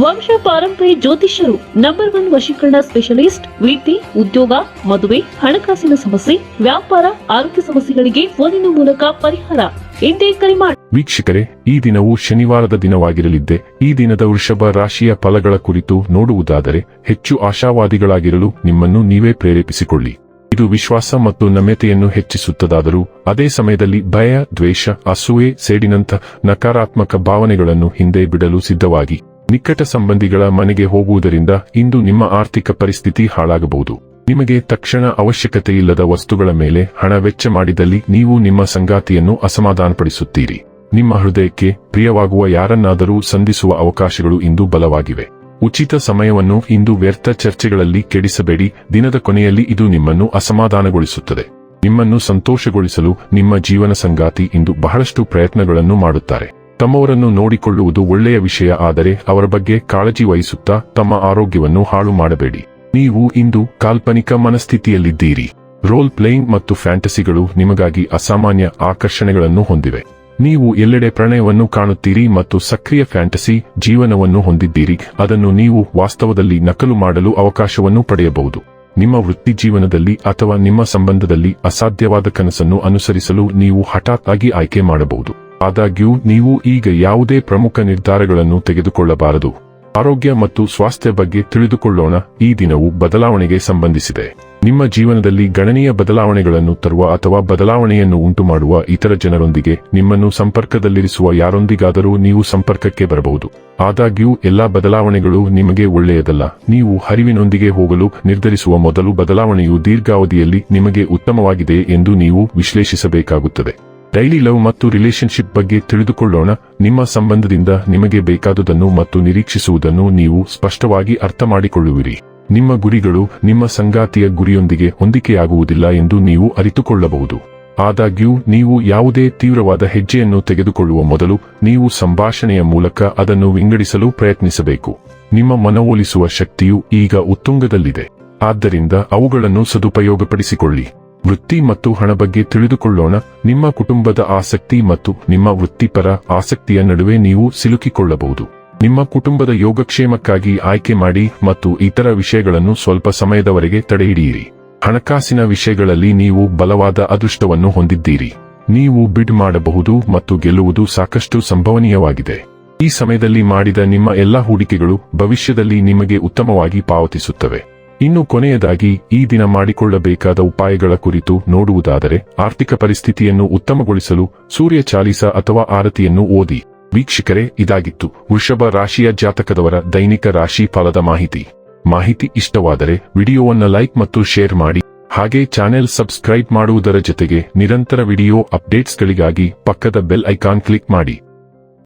ವಂಶ ಪಾರಂಪರ್ಯ ಜ್ಯೋತಿಷ್ಯರು ನಂಬರ್ ಒನ್ ವಶೀಕರಣ ಸ್ಪೆಷಲಿಸ್ಟ್ ವಿದ್ಯೆ ಉದ್ಯೋಗ, ಮದುವೆ, ಹಣಕಾಸಿನ ಸಮಸ್ಯೆ, ವ್ಯಾಪಾರ, ಆರೋಗ್ಯ ಸಮಸ್ಯೆಗಳಿಗೆ ಫೋನಿನ ಮೂಲಕ ಪರಿಹಾರ. ಎಂದೇ ಕರೆ ಮಾಡಿ ವೀಕ್ಷಕರೇ, ಈ ದಿನವು ಶನಿವಾರದ ದಿನವಾಗಿರಲಿದ್ದೆ. ಈ ದಿನದ ವೃಷಭ ರಾಶಿಯ ಫಲಗಳ ಕುರಿತು ನೋಡುವುದಾದರೆ ಹೆಚ್ಚು ಆಶಾವಾದಿಗಳಾಗಿರಲು ನಿಮ್ಮನ್ನು ನೀವೇ ಪ್ರೇರೇಪಿಸಿಕೊಳ್ಳಿ. ಇದು ವಿಶ್ವಾಸ ಮತ್ತು ನಮ್ಯತೆಯನ್ನು ಹೆಚ್ಚಿಸುತ್ತದಾದರೂ, ಅದೇ ಸಮಯದಲ್ಲಿ ಭಯ, ದ್ವೇಷ, ಅಸೂಯೆ ಸೇಡಿನಂಥ ನಕಾರಾತ್ಮಕ ಭಾವನೆಗಳನ್ನು ಹಿಂದೆ ಬಿಡಲು ಸಿದ್ಧವಾಗಿ. ನಿಕಟ ಸಂಬಂಧಿಗಳ ಮನೆಗೆ ಹೋಗುವುದರಿಂದ ಇಂದು ನಿಮ್ಮ ಆರ್ಥಿಕ ಪರಿಸ್ಥಿತಿ ಹಾಳಾಗಬಹುದು. ನಿಮಗೆ ತಕ್ಷಣ ಅವಶ್ಯಕತೆಯಿಲ್ಲದ ವಸ್ತುಗಳ ಮೇಲೆ ಹಣ ವೆಚ್ಚ ಮಾಡಿದಲ್ಲಿ ನೀವು ನಿಮ್ಮ ಸಂಗಾತಿಯನ್ನು ಅಸಮಾಧಾನಪಡಿಸುತ್ತೀರಿ. ನಿಮ್ಮ ಹೃದಯಕ್ಕೆ ಪ್ರಿಯವಾಗುವ ಯಾರನ್ನಾದರೂ ಸಂಧಿಸುವ ಅವಕಾಶಗಳು ಇಂದು ಬಲವಾಗಿವೆ. ಉಚಿತ ಸಮಯವನ್ನು ಇಂದು ವ್ಯರ್ಥ ಚರ್ಚೆಗಳಲ್ಲಿ ಕೆಡಿಸಬೇಡಿ. ದಿನದ ಕೊನೆಯಲ್ಲಿ ಇದು ನಿಮ್ಮನ್ನು ಅಸಮಾಧಾನಗೊಳಿಸುತ್ತದೆ. ನಿಮ್ಮನ್ನು ಸಂತೋಷಗೊಳಿಸಲು ನಿಮ್ಮ ಜೀವನ ಸಂಗಾತಿ ಇಂದು ಬಹಳಷ್ಟು ಪ್ರಯತ್ನಗಳನ್ನು ಮಾಡುತ್ತಾರೆ. ತಮ್ಮವರನ್ನು ನೋಡಿಕೊಳ್ಳುವುದು ಒಳ್ಳೆಯ ವಿಷಯ, ಆದರೆ ಅವರ ಬಗ್ಗೆ ಕಾಳಜಿ ವಹಿಸುತ್ತಾ ತಮ್ಮ ಆರೋಗ್ಯವನ್ನು ಹಾಳು ಮಾಡಬೇಡಿ. ನೀವು ಇಂದು ಕಾಲ್ಪನಿಕ ಮನಸ್ಥಿತಿಯಲ್ಲಿದ್ದೀರಿ. ರೋಲ್ ಪ್ಲೇಯಿಂಗ್ ಮತ್ತು ಫ್ಯಾಂಟಸಿಗಳು ನಿಮಗಾಗಿ ಅಸಾಮಾನ್ಯ ಆಕರ್ಷಣೆಗಳನ್ನು ಹೊಂದಿವೆ. ನೀವು ಎಲ್ಲೆಡೆ ಪ್ರಣಯವನ್ನು ಕಾಣುತ್ತೀರಿ ಮತ್ತು ಸಕ್ರಿಯ ಫ್ಯಾಂಟಸಿ ಜೀವನವನ್ನು ಹೊಂದಿದ್ದೀರಿ. ಅದನ್ನು ನೀವು ವಾಸ್ತವದಲ್ಲಿ ನಕಲು ಮಾಡಲು ಅವಕಾಶವನ್ನು ಪಡೆಯಬಹುದು. ನಿಮ್ಮ ವೃತ್ತಿ ಜೀವನದಲ್ಲಿ ಅಥವಾ ನಿಮ್ಮ ಸಂಬಂಧದಲ್ಲಿ ಅಸಾಧ್ಯವಾದ ಕನಸನ್ನು ಅನುಸರಿಸಲು ನೀವು ಹಠಾತ್ ಆಗಿ ಆಯ್ಕೆ ಮಾಡಬಹುದು. ಆದಾಗ್ಯೂ, ನೀವು ಈಗ ಯಾವುದೇ ಪ್ರಮುಖ ನಿರ್ಧಾರಗಳನ್ನು ತೆಗೆದುಕೊಳ್ಳಬಾರದು. ಆರೋಗ್ಯ ಮತ್ತು ಸ್ವಾಸ್ಥ್ಯ ಬಗ್ಗೆ ತಿಳಿದುಕೊಳ್ಳೋಣ. ಈ ದಿನವು ಬದಲಾವಣೆಗೆ ಸಂಬಂಧಿಸಿದೆ. ನಿಮ್ಮ ಜೀವನದಲ್ಲಿ ಗಣನೀಯ ಬದಲಾವಣೆಗಳನ್ನು ತರುವ ಅಥವಾ ಬದಲಾವಣೆಯನ್ನು ಉಂಟುಮಾಡುವ ಇತರ ಜನರೊಂದಿಗೆ ನಿಮ್ಮನ್ನು ಸಂಪರ್ಕದಲ್ಲಿರಿಸುವ ಯಾರೊಂದಿಗಾದರೂ ನೀವು ಸಂಪರ್ಕಕ್ಕೆ ಬರಬಹುದು. ಆದಾಗ್ಯೂ, ಎಲ್ಲಾ ಬದಲಾವಣೆಗಳು ನಿಮಗೆ ಒಳ್ಳೆಯದಲ್ಲ. ನೀವು ಹರಿವಿನೊಂದಿಗೆ ಹೋಗಲು ನಿರ್ಧರಿಸುವ ಮೊದಲು ಬದಲಾವಣೆಯು ದೀರ್ಘಾವಧಿಯಲ್ಲಿ ನಿಮಗೆ ಉತ್ತಮವಾಗಿದೆ ಎಂದು ನೀವು ವಿಶ್ಲೇಷಿಸಬೇಕಾಗುತ್ತದೆ. ಡೈಲಿ ಲವ್ ಮತ್ತು ರಿಲೇಶನ್ಶಿಪ್ ಬಗ್ಗೆ ತಿಳಿದುಕೊಳ್ಳೋಣ. ನಿಮ್ಮ ಸಂಬಂಧದಿಂದ ನಿಮಗೆ ಬೇಕಾದುದನ್ನು ಮತ್ತು ನಿರೀಕ್ಷಿಸುವುದನ್ನು ನೀವು ಸ್ಪಷ್ಟವಾಗಿ ಅರ್ಥ ಮಾಡಿಕೊಳ್ಳುವಿರಿ ನಿಮ್ಮ ಗುರಿಗಳು ನಿಮ್ಮ ಸಂಗಾತಿಯ ಗುರಿಯೊಂದಿಗೆ ಹೊಂದಿಕೆಯಾಗುವುದಿಲ್ಲ ಎಂದು ನೀವು ಅರಿತುಕೊಳ್ಳಬಹುದು. ಆದಾಗ್ಯೂ, ನೀವು ಯಾವುದೇ ತೀವ್ರವಾದ ಹೆಜ್ಜೆಯನ್ನು ತೆಗೆದುಕೊಳ್ಳುವ ಮೊದಲು ನೀವು ಸಂಭಾಷಣೆಯ ಮೂಲಕ ಅದನ್ನು ವಿಂಗಡಿಸಲು ಪ್ರಯತ್ನಿಸಬೇಕು. ನಿಮ್ಮ ಮನವೊಲಿಸುವ ಶಕ್ತಿಯು ಈಗ ಉತ್ತುಂಗದಲ್ಲಿದೆ. ಆದ್ದರಿಂದ ಅವುಗಳನ್ನು ಸದುಪಯೋಗಪಡಿಸಿಕೊಳ್ಳಿ. ವೃತ್ತಿ ಮತ್ತು ಹಣ ಬಗ್ಗೆ ತಿಳಿದುಕೊಳ್ಳೋಣ. ನಿಮ್ಮ ಕುಟುಂಬದ ಆಸಕ್ತಿ ಮತ್ತು ನಿಮ್ಮ ವೃತ್ತಿಪರ ಆಸಕ್ತಿಯ ನಡುವೆ ನೀವು ಸಿಲುಕಿಕೊಳ್ಳಬಹುದು. ನಿಮ್ಮ ಕುಟುಂಬದ ಯೋಗಕ್ಷೇಮಕ್ಕಾಗಿ ಆಯ್ಕೆ ಮಾಡಿ ಮತ್ತು ಇತರ ವಿಷಯಗಳನ್ನು ಸ್ವಲ್ಪ ಸಮಯದವರೆಗೆ ತಡೆಹಿಡಿಯಿರಿ. ಹಣಕಾಸಿನ ವಿಷಯಗಳಲ್ಲಿ ನೀವು ಬಲವಾದ ಅದೃಷ್ಟವನ್ನು ಹೊಂದಿದ್ದೀರಿ. ನೀವು ಬಿಡ್ ಮಾಡಬಹುದು ಮತ್ತು ಗೆಲ್ಲುವುದು ಸಾಕಷ್ಟು ಸಂಭವನೀಯವಾಗಿದೆ. ಈ ಸಮಯದಲ್ಲಿ ಮಾಡಿದ ನಿಮ್ಮ ಎಲ್ಲಾ ಹೂಡಿಕೆಗಳು ಭವಿಷ್ಯದಲ್ಲಿ ನಿಮಗೆ ಉತ್ತಮವಾಗಿ ಪಾವತಿಸುತ್ತವೆ. ಇನ್ನು ಕೊನೆಯದಾಗಿ ಈ ದಿನ ಮಾಡಿಕೊಳ್ಳಬೇಕಾದ ಉಪಾಯಗಳ ಕುರಿತು ನೋಡುವುದಾದರೆ ಆರ್ಥಿಕ ಪರಿಸ್ಥಿತಿಯನ್ನು ಉತ್ತಮಗೊಳಿಸಲು ಸೂರ್ಯ ಚಾಲಿಸ ಅಥವಾ ಆರತಿಯನ್ನು ಓದಿ. ವೀಕ್ಷಕರೇ, ಇದಾಗಿತ್ತು. ವೃಷಭ ರಾಶಿಯ ಜಾತಕದವರ ದೈನಿಕ ರಾಶಿ ಫಲದ ಮಾಹಿತಿ. ಮಾಹಿತಿ ಇಷ್ಟವಾದರೆ ವಿಡಿಯೋವನ್ನ ಲೈಕ್ ಮತ್ತು ಶೇರ್ ಮಾಡಿ. ಹಾಗೆ ಚಾನೆಲ್ ಸಬ್ಸ್ಕ್ರೈಬ್ ಮಾಡುವುದರ ಜೊತೆಗೆ ನಿರಂತರ ವಿಡಿಯೋ ಅಪ್ಡೇಟ್ಸ್ಗಳಿಗಾಗಿ ಪಕ್ಕದ ಬೆಲ್ ಐಕಾನ್ ಕ್ಲಿಕ್ ಮಾಡಿ.